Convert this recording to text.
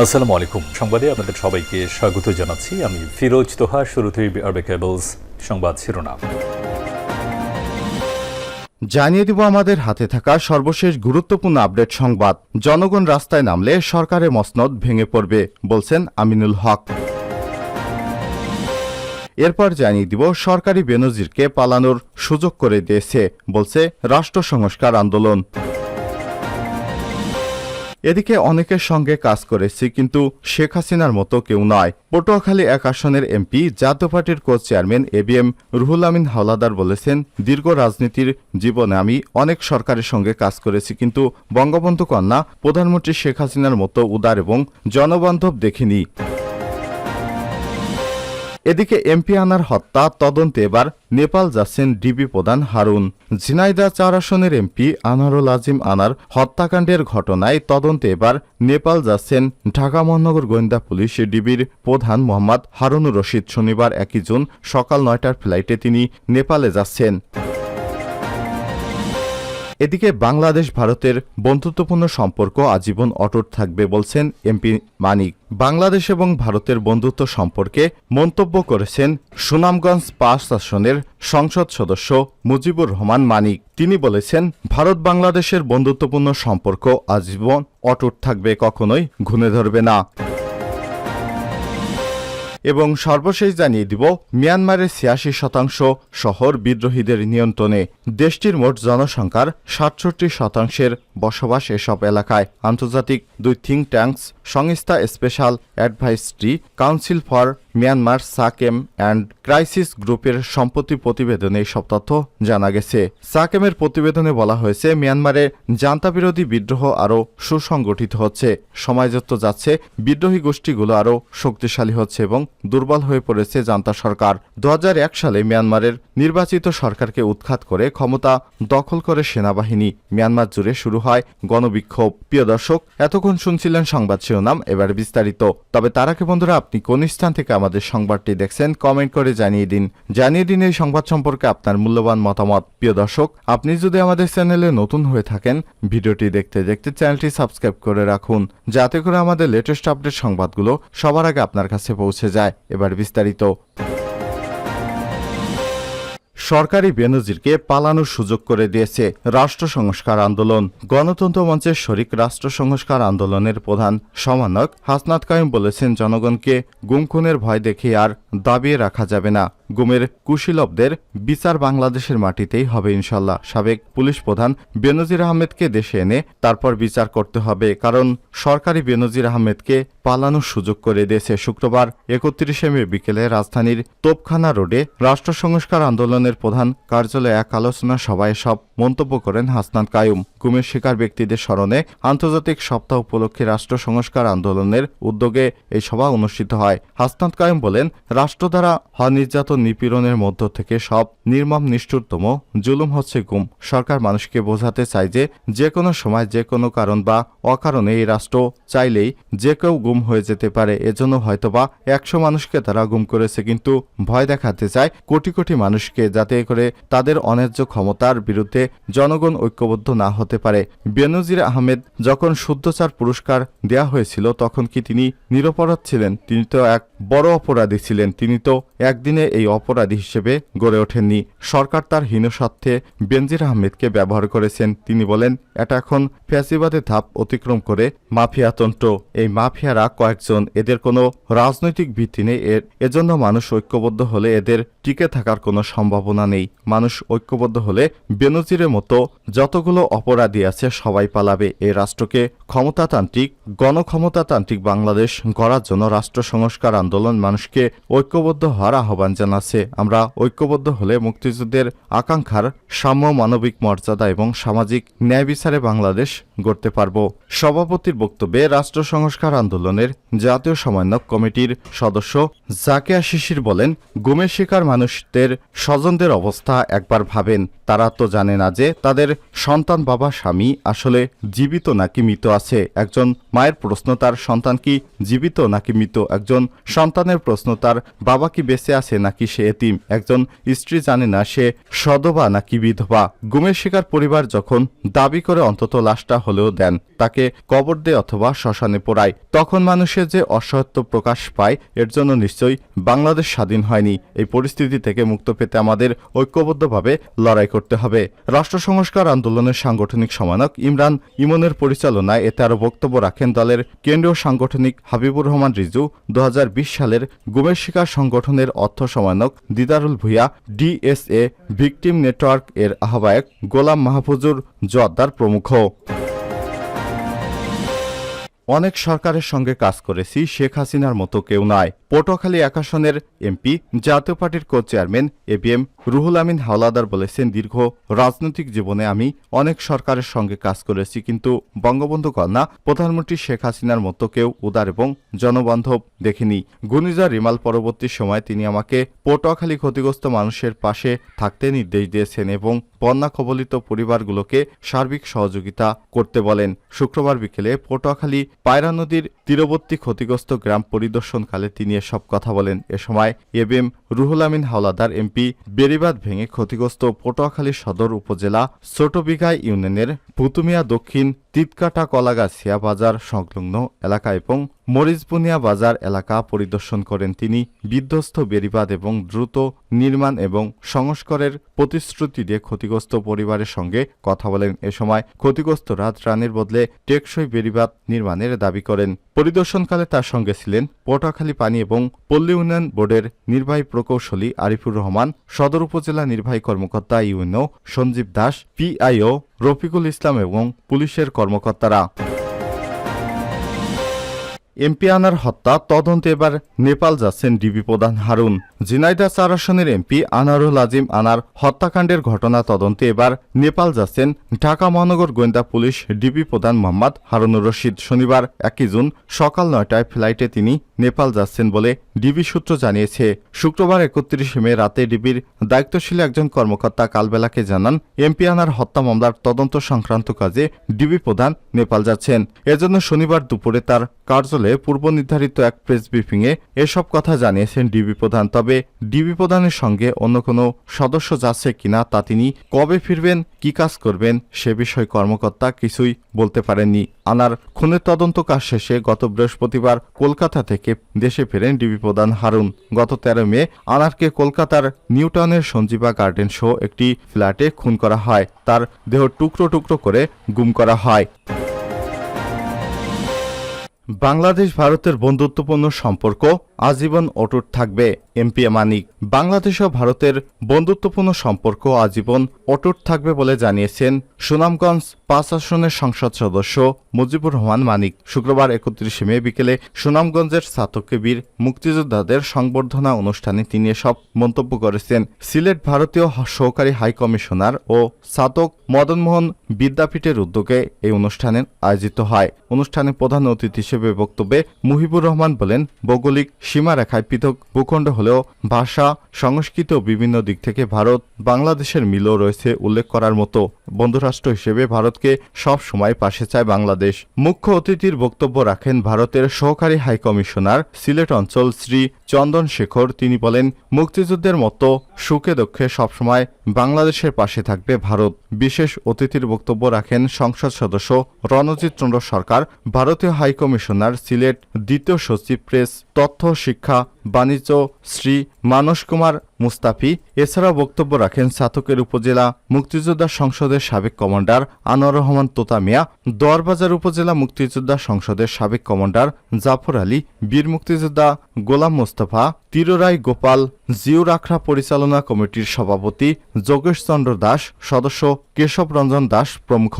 আসসালামু আলাইকুম। সংবাদে আপনাদের সবাইকে স্বাগত জানাচ্ছি। আমি ফিরোজ তোহা, শুরুতেই আরবে কেবলস সংবাদ শিরোনাম। জানিয়ে দিব আমাদের হাতে থাকা সর্বশেষ গুরুত্বপূর্ণ আপডেট সংবাদ। জনগণ রাস্তায় নামলে সরকারের মসনদ ভেঙে পড়বে, বলছেন আমিনুল হক। এরপর জানিয়ে দিব সরকারি বেনজিরকে পালানোর সুযোগ করে দিয়েছে, বলছে রাষ্ট্র সংস্কার আন্দোলন। এদিকে অনেকের সঙ্গে কাজ করেছি, কিন্তু শেখ হাসিনার মতো কেউ নয় পটুয়াখালী এক আসনের এমপি, জাতীয় পার্টির co chairman A B M Ruhul Amin Hawladar বলেছেন, দীর্ঘ রাজনীতির জীবনে আমি অনেক সরকারের সঙ্গে কাজ করেছি, কিন্তু বঙ্গবন্ধু কন্যা প্রধানমন্ত্রী শেখ হাসিনার মতো উদার এবং জনবান্ধব দেখিনি। এদিকে এমপি আনার হত্যা তদন্তে এবার নেপাল যাচ্ছেন ডিবি প্রধান হারুন। ঝিনাইদা চার আসনের এমপি আনারুল আজিম আনার হত্যাকাণ্ডের ঘটনায় তদন্তে এবার নেপাল যাচ্ছেন ঢাকা মহানগর গোয়েন্দা পুলিশ ডিবির প্রধান মোহাম্মদ হারুন রশিদ। শনিবার একই জুন সকাল নয়টার ফ্লাইটে তিনি নেপালে যাচ্ছেন। এদিকে বাংলাদেশ, ভারতের বন্ধুত্বপূর্ণ সম্পর্ক আজীবন অটুট থাকবে বলছেন এমপি মানিক। বাংলাদেশ এবং ভারতের বন্ধুত্ব সম্পর্কে মন্তব্য করেছেন সুনামগঞ্জ পাঁচ আসনের সংসদ সদস্য মুজিবুর রহমান মানিক। তিনি বলেছেন, ভারত বাংলাদেশের বন্ধুত্বপূর্ণ সম্পর্ক আজীবন অটুট থাকবে, কখনোই ঘুনে ধরবে না। এবং সর্বশেষ জানিয়ে দিব, মিয়ানমারের ছিয়াশি শতাংশ শহর বিদ্রোহীদের নিয়ন্ত্রণে। দেশটির মোট জনসংখ্যার সাতষট্টি শতাংশের বসবাস এসব এলাকায়। আন্তর্জাতিক দুই থিঙ্ক ট্যাঙ্কস সংস্থা special advisory council for Myanmar সাকেম and crisis গ্রুপের সম্পত্তি প্রতিবেদনে এসব তথ্য জানা গেছে। সাকেমের প্রতিবেদনে বলা হয়েছে, মিয়ানমারে জান্তাবিরোধী বিদ্রোহ আরও সুসংগঠিত হচ্ছে। যত যাচ্ছে, বিদ্রোহী গোষ্ঠীগুলো আরও শক্তিশালী হচ্ছে এবং দুর্বল হয়ে পড়েছে জান্তা সরকার। দু হাজার এক সালে মিয়ানমারের নির্বাচিত সরকারকে উৎখাত করে ক্ষমতা দখল করে সেনাবাহিনী মিয়ানমার জুড়ে শুরু হয় গণবিক্ষোভ। প্রিয় দর্শক, এতক্ষণ শুনছিলেন সংবাদ শিরোনাম, এবার বিস্তারিত। তবে তার আগে বন্ধুরা, আপনি কোন স্থান থেকে আমাদের সংবাদটি দেখছেন, কমেন্ট করে জানিয়ে দিন। জানিয়ে দিন এই সংবাদ সম্পর্কে আপনার মূল্যবান মতামত। প্রিয় দর্শক, আপনি যদি আমাদের চ্যানেলে নতুন হয়ে থাকেন, ভিডিওটি দেখতে দেখতে চ্যানেলটি সাবস্ক্রাইব করে রাখুন। যাতে করে আমাদের লেটেস্ট আপডেট সংবাদগুলো সবার আগে আপনার কাছে পৌঁছে যায়। এবার বিস্তারিত সরকারি বেনজিরকে পালানোর সুযোগ করে দিয়েছে রাষ্ট্র সংস্কার আন্দোলন। গণতন্ত্র মঞ্চের শরিক রাষ্ট্র সংস্কার আন্দোলনের প্রধান সমানক হাসনাত কাইম বলেছেন জনগণকে গুমখুনের ভয় দেখে আর দাবিয়ে রাখা যাবে না। গুমের কুশীলবদের বিচার বাংলাদেশের মাটিতেই হবে ইনশাল্লাহ, সাবেক পুলিশ প্রধান বেনজির আহমেদকে দেশে এনে তারপর বিচার করতে হবে, কারণ সরকারি বেনজির আহমেদকে পালানোর সুযোগ করে দিয়েছে শুক্রবার একত্রিশে মে বিকেলে রাজধানীর তোপখানা রোডে রাষ্ট্র সংস্কার আন্দোলনের প্রধান কার্যালয়ে এক আলোচনা সভায় সব মন্তব্য করেন হাসনান কায়ুম। গুমের শিকার ব্যক্তিদের স্মরণে আন্তর্জাতিক সপ্তাহ উপলক্ষে রাষ্ট্র সংস্কার আন্দোলনের উদ্যোগে এই সভা অনুষ্ঠিত হয়। হাসনাত কায়ুম বলেন রাষ্ট্র দ্বারা হয় নির্যাতন নিপীড়নের মধ্য থেকে সব নির্মম নিষ্ঠুরতম, জুলুম হচ্ছে গুম। সরকার মানুষকে বোঝাতে চায় যে যে কোনো সময় যে কোনো কারণ বা অকারণে এই রাষ্ট্র চাইলেই যে কেউ গুম হয়ে যেতে পারে। এজন্য হয়তোবা একশো মানুষকে তারা গুম করেছে, কিন্তু ভয় দেখাতে চায় কোটি কোটি মানুষকে যাতে করে তাদের অন্যায্য ক্ষমতার বিরুদ্ধে জনগণ ঐক্যবদ্ধ না হতে পারে। বেনজির আহমেদ যখন শুদ্ধচার পুরস্কার দেয়া হয়েছিল, তখন কি তিনি নিরপরাধ ছিলেন? তিনি তো এক বড় অপরাধী ছিলেন। তিনি তো একদিনে এই অপরাধী হিসেবে গড়ে ওঠেননি। সরকার তার হীন স্বার্থে বেনজির আহমেদকে ব্যবহার করেছেন। তিনি বলেন, এটা এখন ফ্যাসিবাদের ধাপ অতিক্রম করে মাফিয়া মাফিয়াতন্ত্র এই মাফিয়ারা কয়েকজন। এদের কোনো রাজনৈতিক ভিত্তি নেই। এর, এজন্য মানুষ ঐক্যবদ্ধ হলে এদের টিকে থাকার কোনো সম্ভাবনা নেই। মানুষ ঐক্যবদ্ধ হলে বেনজিরের মতো যতগুলো অপরাধী আছে সবাই পালাবে। এই রাষ্ট্রকে ক্ষমতাতান্ত্রিক, গণক্ষমতাতান্ত্রিক বাংলাদেশ গড়ার জন্য রাষ্ট্র সংস্কার আন্দোলন মানুষকে ঐক্যবদ্ধ হওয়ার আহ্বান জানাচ্ছে। আমরা ঐক্যবদ্ধ হলে মুক্তিযুদ্ধের আকাঙ্ক্ষার সাম্য মানবিক মর্যাদা এবং সামাজিক ন্যায় বিচারে বাংলাদেশ গড়তে পারব। সভাপতির বক্তব্যে রাষ্ট্র সংস্কার আন্দোলনের জাতীয় সমন্বয়ক কমিটির সদস্য জাকিয়া শিশির বলেন, গুমের শিকার মানুষদের স্বজনদের অবস্থা একবার ভাবেন। তারা তো জানে না যে তাদের সন্তান বাবা স্বামী আসলে জীবিত নাকি মৃত আছে। একজন মায়ের প্রশ্ন, তার সন্তান কি জীবিত নাকি মৃত? একজন সন্তানের প্রশ্ন, তার বাবা কি বেঁচে আছে নাকি সে এতিম? একজন স্ত্রী জানে না সে সদবা নাকি বিধবা? গুমের শিকার পরিবার যখন দাবি করে অন্তত লাশটা হলেও দেন, তাকে কবর দেয় অথবা শ্মশানে পোড়ায়। তখন মানুষের যে অসহায়ত্ব প্রকাশ পায়, এর জন্য নিশ্চয়ই বাংলাদেশ স্বাধীন হয়নি। এই পরিস্থিতি থেকে মুক্ত পেতে আমাদের ঐক্যবদ্ধভাবে লড়াই করতে হবে। রাষ্ট্র সংস্কার আন্দোলনের সাংগঠনিক সমানক ইমরান ইমনের পরিচালনায় এতে আরও বক্তব্য রাখেন দলের কেন্দ্রীয় সাংগঠনিক হাবিবুর রহমান রিজু। দু হাজার বিশ সালের গুমের শিকার সংগঠনের অর্থ সমানক Didarul Bhuiyan, D S A victim network এর আহ্বায়ক গোলাম মাহফুজুর জর্দার প্রমুখ। অনেক সরকারের সঙ্গে কাজ করেছি, শেখ হাসিনার মতো কেউ নয় পটুয়াখালী এক এমপি, জাতীয় পার্টির co chairman A B M Ruhul Amin Hawladar বলেছেন, দীর্ঘ রাজনৈতিক জীবনে আমি অনেক সরকারের সঙ্গে কাজ করেছি, কিন্তু বঙ্গবন্ধু কন্যা প্রধানমন্ত্রী শেখ হাসিনার মতো কেউ উদার এবং জনবান্ধব দেখিনি। গুনিজা রিমাল পরবর্তী সময় তিনি আমাকে পটুয়াখালী ক্ষতিগ্রস্ত মানুষের পাশে থাকতে নির্দেশ দিয়েছেন এবং বন্যা কবলিত পরিবারগুলোকে সার্বিক সহযোগিতা করতে বলেন। শুক্রবার বিকেলে পটুয়াখালী পায়রা নদীর তীরবর্তী ক্ষতিগ্রস্ত গ্রাম পরিদর্শনকালে তিনি এসব কথা বলেন। এ সময় A B M Ruhul Amin Hawladar, MP Beribadh ভেঙে ক্ষতিগ্রস্ত পটুয়াখালী সদর উপজেলা ছোটবিঘা ইউনিয়নের পুতুমিয়া দক্ষিণ তিতকাটা কলাগাছিয়া বাজার সংলগ্ন এলাকা এবং মরিচবুনিয়া বাজার এলাকা পরিদর্শন করেন তিনি। বিধ্বস্ত বেড়িবাঁধ এবং দ্রুত নির্মাণ এবং সংস্কারের প্রতিশ্রুতি দিয়ে ক্ষতিগ্রস্ত পরিবারের সঙ্গে কথা বলেন। এ সময় ক্ষতিগ্রস্তরা ত্রাণের বদলে টেকসই বেড়িবাঁধ নির্মাণের দাবি করেন। পরিদর্শনকালে তার সঙ্গে ছিলেন পটাখালী পানি এবং পল্লী উন্নয়ন বোর্ডের নির্বাহী প্রকৌশলী আরিফুর রহমান, সদর উপজেলা নির্বাহী কর্মকর্তা U N O Sanjib Das, P I O Rafiqul Islam এবং পুলিশের কর্মকর্তারা। এমপি আনার হত্যা, তদন্তে এবার নেপাল যাচ্ছেন ডিবি প্রধান হারুন। জিনাইদা চার আসনের এমপি আনারুল আজিম আনার হত্যাকাণ্ডের ঘটনা তদন্তে এবার নেপাল যাচ্ছেন ঢাকা মহানগর গোয়েন্দা পুলিশ ডিবি প্রধান মোহাম্মদ হারুনুর রশিদ। শনিবার একই জুন সকাল নয়টায় ফ্লাইটে তিনি নেপাল যাচ্ছেন বলে ডিবি সূত্র জানিয়েছে। শুক্রবার একত্রিশে মে রাতে ডিবির দায়িত্বশীল একজন কর্মকর্তা কালবেলাকে জানান, এমপি আনার হত্যা মামলার তদন্ত সংক্রান্ত কাজে ডিবি প্রধান নেপাল যাচ্ছেন। এজন্য শনিবার দুপুরে তার কার্যালয়ে পূর্ব নির্ধারিত এক প্রেস ব্রিফিংয়ে এসব কথা জানিয়েছেন ডিবি প্রধান। তবে ডিবি প্রধানের সঙ্গে অন্য কোনো সদস্য যাচ্ছে কিনা তা তিনি কবে ফিরবেন, কি কাজ করবেন, সে বিষয়ে কর্মকর্তা কিছুই বলতে পারেননি। আনার খুনের তদন্ত কাজ শেষে গত বৃহস্পতিবার কলকাতা থেকে দেশে ফেরেন ডিবি প্রধান হারুন। গত তেরো মে আনারকে কলকাতার নিউটনের সঞ্জীবা গার্ডেন সহ একটি ফ্ল্যাটে খুন করা হয়। তার দেহ টুকরো টুকরো করে গুম করা হয়। বাংলাদেশ ভারতের বন্ধুত্বপূর্ণ সম্পর্ক আজীবন অটুট থাকবে এমপি মানিক। বাংলাদেশ ও ভারতের বন্ধুত্বপূর্ণ সম্পর্ক আজীবন অটুট থাকবে বলে জানিয়েছেন সুনামগঞ্জ পাঁচ আসনের সংসদ সদস্য মুজিবুর রহমান মানিক। শুক্রবার একত্রিশে মে বিকেলে সুনামগঞ্জের ছাতকে বীর মুক্তিযোদ্ধাদের সংবর্ধনা অনুষ্ঠানে তিনি এসব মন্তব্য করেছেন। সিলেট ভারতীয় সহকারী হাই কমিশনার ও ছাতক মদনমোহন বিদ্যাপীঠের উদ্যোগে এই অনুষ্ঠানে আয়োজিত হয়। অনুষ্ঠানে প্রধান অতিথি হিসেবে বক্তব্যে মুহিবুর রহমান বলেন, ভৌগোলিক সীমারেখায় পৃথক ভূখণ্ড হলেও ভাষা, সংস্কৃত বিভিন্ন দিক থেকে ভারত বাংলাদেশের মিলও রয়েছে উল্লেখ করার মতো। বন্ধুরাষ্ট্র হিসেবে ভারতকে সব সময় পাশে চায় বাংলাদেশ। মুখ্য অতিথির বক্তব্য রাখেন ভারতের সহকারী হাই কমিশনার, সিলেট অঞ্চল শ্রী চন্দন শেখর। তিনি বলেন, মুক্তিযুদ্ধের মতো সুখে দুঃখে সবসময় বাংলাদেশের পাশে থাকবে ভারত। বিশেষ অতিথির বক্তব্য রাখেন সংসদ সদস্য রণজিৎ চন্দ্র সরকার, ভারতীয় হাই কমিশনার সিলেট দ্বিতীয় সচিব প্রেস, তথ্য, শিক্ষা, বাণিজ্য, শ্রী মানস কুমার মুস্তাফি। এছাড়াও বক্তব্য রাখেন সাতকের উপজেলা মুক্তিযোদ্ধা সংসদের সাবেক কমান্ডার আনোয়ার রহমান তোতা মিয়া দোয়ারবাজার উপজেলা মুক্তিযোদ্ধা সংসদের সাবেক কমান্ডার জাফর আলী, বীর মুক্তিযোদ্ধা গোলাম মোস্তফা তিররাই গোপাল জিও রাখরা পরিচালনা কমিটির সভাপতি যোগেশ চন্দ্র দাস, সদস্য কেশব রঞ্জন দাস প্রমুখ।